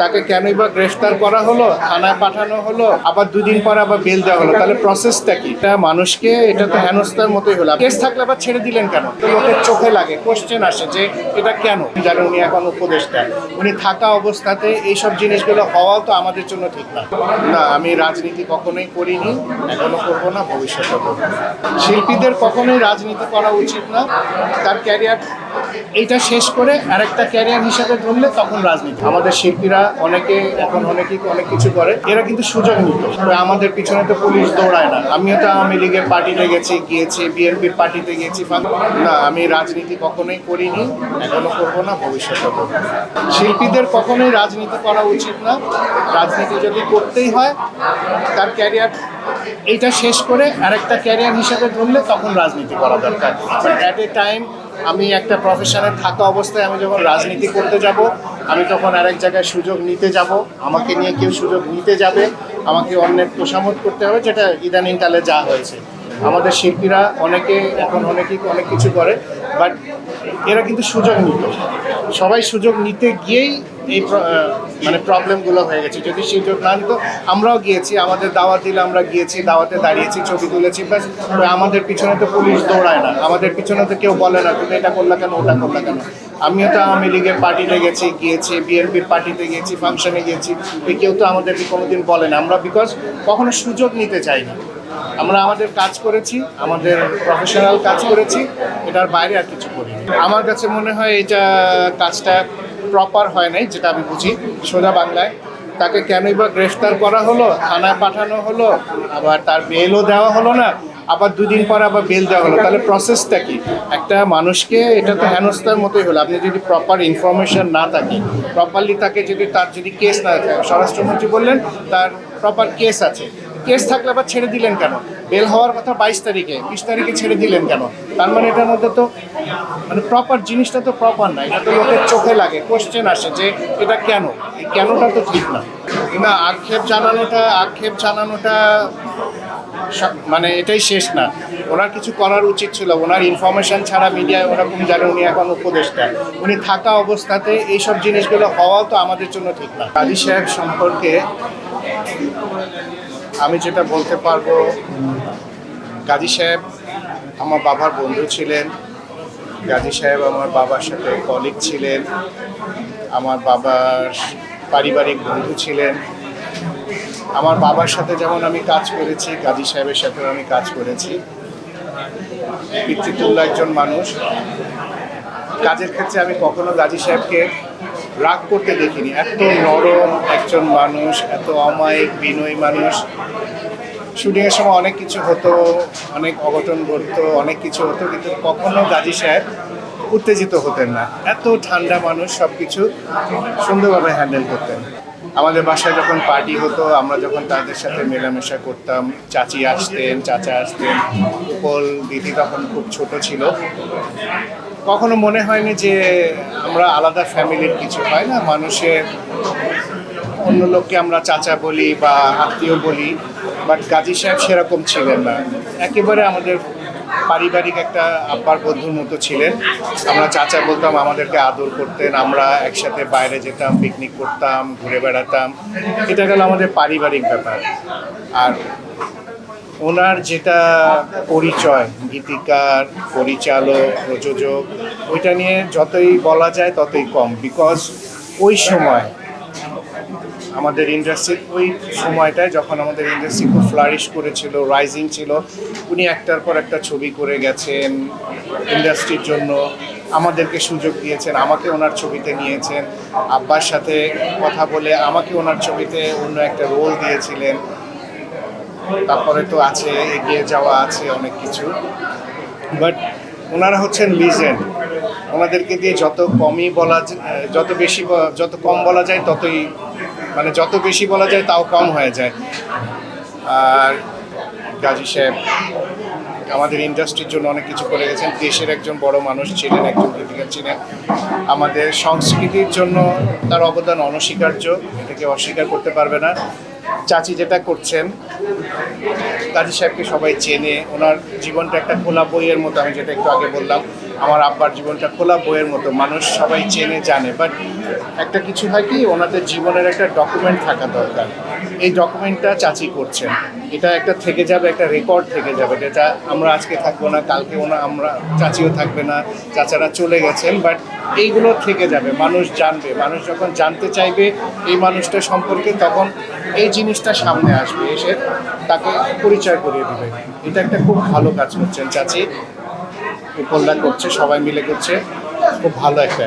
তাকে কেনই বা গ্রেফতার করা হলো, থানায় পাঠানো হলো, আবার দুদিন পর আবার বেল দেওয়া হলো, তাহলে প্রসেসটা কি? এটা মানুষকে, এটা তো হেনস্থার মতোই হলো। কেস থাকলে আবার ছেড়ে দিলেন কেন? তো লোকের চোখে লাগে কোশ্চেন আসে যে এটা কেন? জানেন উনি এখন উপদেষ্টা, উনি থাকা অবস্থাতে এইসব জিনিসগুলো হওয়াও তো আমাদের জন্য ঠিক না। না, আমি রাজনীতি কখনোই করিনি, এখনও করব না ভবিষ্যতে করব শিল্পীদের কখনোই রাজনীতি করা উচিত না, তার ক্যারিয়ার এইটা শেষ করে আরেকটা ক্যারিয়ার হিসাবে ধরলে তখন রাজনীতি। আমাদের শিল্পীরা অনেকে, এখন অনেকেই অনেক কিছু করে। এরা কিন্তু সুযোগ নিত। আমাদের পিছনে তো পুলিশ দৌড়ায় না। আমিও তো আওয়ামী লীগের পার্টিতে গেছি, গিয়েছি, বিএনপির পার্টিতে গেছি। না, আমি রাজনীতি কখনোই করিনি, এখনও করব না, ভবিষ্যতে করব শিল্পীদের কখনোই রাজনীতি করা উচিত না। রাজনীতি যদি করতেই হয়, তার ক্যারিয়ার এইটা শেষ করে আরেকটা ক্যারিয়ার হিসাবে ধরলে তখন রাজনীতি করা দরকার। অ্যাট এ টাইম আমি একটা প্রফেশনে থাকা অবস্থায় আমি যখন রাজনীতি করতে যাব, আমি তখন আরেক জায়গায় সুযোগ নিতে যাব। আমাকে নিয়ে কেউ সুযোগ নিতে যাবে, আমাকে অন্যের তোষামত করতে হবে, যেটা ইদানিংকালে যা হয়েছে। আমাদের শিল্পীরা অনেকে, এখন অনেকেই অনেক কিছু করে বাট এরা কিন্তু সুযোগ নিত। সবাই সুযোগ নিতে গিয়েই এই মানে প্রবলেমগুলো হয়ে গেছে। যদি সুযোগ না নিত আমরাও গিয়েছি, আমাদের দাওয়াত দিলে আমরা গিয়েছি, দাওয়াতে দাঁড়িয়েছি, ছবি তুলেছি, ব্যাস। আমাদের পিছনে তো পুলিশ দৌড়ায় না। আমাদের পিছনে তো কেউ বলে না, তুমি এটা করলা কেন, ওটা করলা কেন? আমিও তো আওয়ামী লীগের পার্টিতে গেছি, গিয়েছি, বিএনপির পার্টিতে গিয়েছি, ফাংশনে গিয়েছি, তো কেউ তো আমাদেরকে কোনোদিন বলে না। আমরা বিকজ কখনো সুযোগ নিতে চাই না। আমরা আমাদের কাজ করেছি, আমাদের প্রফেশনাল কাজ করেছি, এটার বাইরে আর কিছু করি আমার কাছে মনে হয় এটা কাজটা প্রপার হয় নাই, যেটা আমি বুঝি, সোজা বাংলায়। তাকে কেনই বা গ্রেফতার করা হলো, থানায় পাঠানো হলো, আবার তার বেলও দেওয়া হলো না, আবার দুদিন পর আবার বেল দেওয়া হলো। তাহলে প্রসেসটা কি? একটা মানুষকে এটা তো হেনস্থার মতোই হলো, আপনি যদি প্রপার ইনফরমেশন না থাকে প্রপারলি তাকে যদি তার যদি কেস না থাকে, স্বরাষ্ট্রমন্ত্রী বললেন, তার প্রপার কেস আছে। কেস থাকলে আবার ছেড়ে দিলেন কেন? বেল হওয়ার কথা বাইশ তারিখে, বিশ তারিখে ছেড়ে দিলেন কেন? তার মানে এটার মধ্যে তো মানে প্রপার জিনিসটা তো প্রপার না, এটা তো লোকের চোখে লাগে কোশ্চেন আসে যে এটা কেন? এই কেনটা তো ঠিক না। না, আক্ষেপ জানানোটা আক্ষেপ জানানোটা মানে এটাই শেষ না। ওনার কিছু করার উচিত ছিল, ওনার ইনফরমেশন ছাড়া মিডিয়ায় ওরকম জানে উনি এখন উপদেষ্টা। উনি থাকা অবস্থাতে এইসব জিনিসগুলো হওয়াও তো আমাদের জন্য ঠিক না। কাজী সাহেব সম্পর্কে আমি যেটা বলতে পারব, গাজী সাহেব আমার বাবার বন্ধু ছিলেন, গাজী সাহেব আমার বাবার সাথে কলিগ ছিলেন, আমার বাবার পারিবারিক বন্ধু ছিলেন। আমার বাবার সাথে যেমন আমি কাজ করেছি, গাজী সাহেবের সাথেও আমি কাজ করেছি। পিতৃতুল্য একজন মানুষ। কাজের ক্ষেত্রে আমি কখনো গাজী সাহেবকে রাগ করতে দেখিনি। এত নরম একজন মানুষ, এত অমায়িক, বিনয়ী মানুষ। শুটিংয়ের সময় অনেক কিছু হতো, অনেক অঘটন ঘটতো, অনেক কিছু হতো, কিন্তু কখনো গাজী সাহেব উত্তেজিত হতেন না। এত ঠান্ডা মানুষ সব কিছু সুন্দরভাবে হ্যান্ডেল করতেন। আমাদের বাসায় যখন পার্টি হতো, আমরা যখন তাদের সাথে মেলামেশা করতাম, চাচি আসতেন, চাচা আসতেন উপল দিদি তখন খুব ছোট ছিল। কখনো মনে হয়নি যে আমরা আলাদা ফ্যামিলির কিছু, হয় না? মানুষের অন্য লোককে আমরা চাচা বলি বা আত্মীয় বলি বাট গাজী সাহেব সেরকম ছিলেন না। একেবারে আমাদের পারিবারিক একটা আব্বার বন্ধুর মতো ছিলেন। আমরা চাচা বলতাম, আমাদেরকে আদর করতেন, আমরা একসাথে বাইরে যেতাম পিকনিক করতাম, ঘুরে বেড়াতাম। এটা গেল আমাদের পারিবারিক ব্যাপার। আর ওনার যেটা পরিচয়, গীতিকার, পরিচালক, প্রযোজক, ওইটা নিয়ে যতই বলা যায় ততই কম। বিকজ ওই সময় আমাদের ইন্ডাস্ট্রি ওই সময়টায় যখন আমাদের ইন্ডাস্ট্রি খুব ফ্লারিশ করেছিল রাইজিং ছিল, উনি একটার পর একটা ছবি করে গেছেন ইন্ডাস্ট্রির জন্য, আমাদেরকে সুযোগ দিয়েছেন, আমাকে ওনার ছবিতে নিয়েছেন, আব্বার সাথে কথা বলে আমাকে ওনার ছবিতে অন্য একটা রোল দিয়েছিলেন। তারপরে তো আছে, এগিয়ে যাওয়া আছে অনেক কিছু। বাট ওনারা হচ্ছেন লিজেন্ড ওনাদেরকে দিয়ে যত কমই বলা যত বেশি যত কম বলা যায় ততই মানে যত বেশি বলা যায় তাও কম হয়ে যায়। আর গাজী সাহেব, আমাদের ইন্ডাস্ট্রির জন্য অনেক কিছু করে গেছেন। দেশের একজন বড় মানুষ ছিলেন, একজন গীতিকার ছিলেন। আমাদের সংস্কৃতির জন্য তার অবদান অনস্বীকার্য, এটাকে অস্বীকার করতে পারবে না। চাচি যেটা করছেন কাজী সাহেবকে সবাই চেনে। ওনার জীবনটা একটা খোলা বইয়ের মতো, আমি যেটা একটু আগে বললাম। আমার আব্বার জীবনটা খোলা বইয়ের মতো, মানুষ সবাই চেনে, জানে। বাট একটা কিছু হয় কি, ওনাদের জীবনের একটা ডকুমেন্ট থাকা দরকার। এই ডকুমেন্টটা চাচি করছেন। এটা একটা থেকে যাবে, একটা রেকর্ড থেকে যাবে। যেটা আমরা আজকে থাকব না, কালকে ওনা, আমরা, চাচিও থাকবে না, চাচারা চলে গেছেন। বাট এইগুলো থেকে যাবে, মানুষ জানবে। মানুষ যখন জানতে চাইবে এই মানুষটা সম্পর্কে, তখন এই জিনিসটা সামনে আসবে, এসে তাকে পরিচয় করিয়ে দেবে। এটা একটা খুব ভালো কাজ করছেন চাচি। উপল্লা করছে সবাই মিলে করছে খুব ভালো একটা